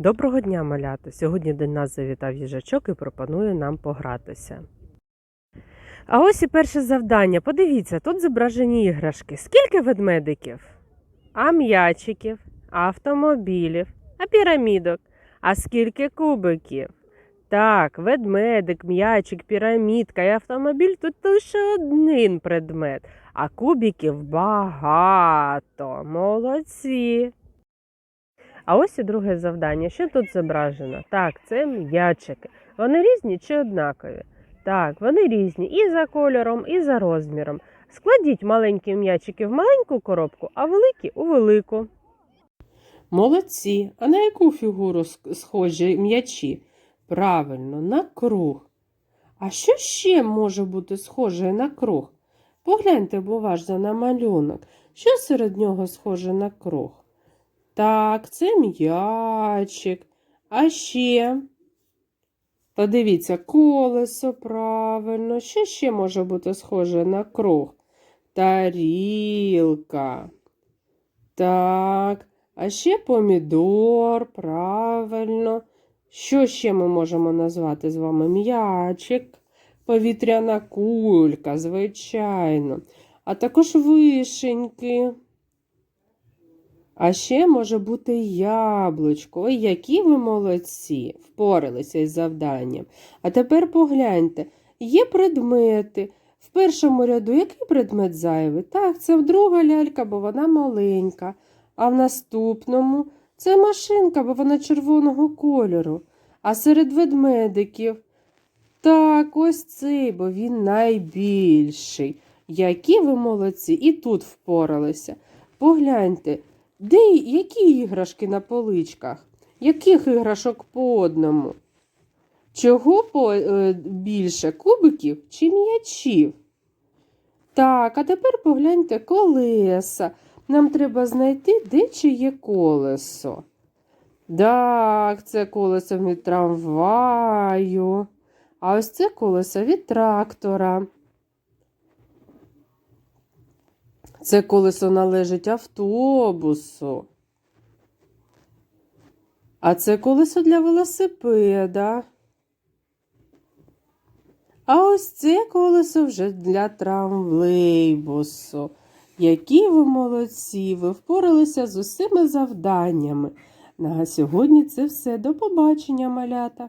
Доброго дня, малята! Сьогодні до нас завітав їжачок і пропонує нам погратися. А ось і перше завдання. Подивіться, тут зображені іграшки. Скільки ведмедиків? А м'ячиків, автомобілів, а пірамідок. А скільки кубиків? Так, ведмедик, м'ячик, пірамідка і автомобіль тут лише один предмет, а кубиків багато. Молодці. А ось і друге завдання. Що тут зображено? Так, це м'ячики. Вони різні чи однакові? Так, вони різні і за кольором, і за розміром. Складіть маленькі м'ячики в маленьку коробку, а великі у велику. Молодці. А на яку фігуру схожі м'ячі? Правильно, на круг. А що ще може бути схоже на круг? Погляньте уважно на малюнок. Що серед нього схоже на круг? Так, це м'ячик. А ще. Подивіться, колесо правильно. Що ще може бути схоже на круг? Тарілка. Так, а ще помідор, правильно. Що ще ми можемо назвати з вами? М'ячик, повітряна кулька, звичайно. А також вишеньки. А ще може бути яблучко. Ой, які ви молодці, впоралися із завданням. А тепер погляньте, є предмети. В першому ряду який предмет зайвий? Так, це друга лялька, бо вона маленька. А в наступному це машинка, бо вона червоного кольору. А серед ведмедиків. Так, ось цей, бо він найбільший. Які ви молодці, і тут впоралися. Погляньте. Де які іграшки на поличках? Яких іграшок по одному? Чого по, е, більше кубиків чи м'ячів? Так, а тепер погляньте колеса. Нам треба знайти, де чиє колесо. Так, це колесо від трамваю. А ось це колесо від трактора. Це колесо належить автобусу. А це колесо для велосипеда. А ось це колесо вже для трамвлейбусу. Які ви молодці! Ви впоралися з усіма завданнями. На сьогодні це все. До побачення, малята!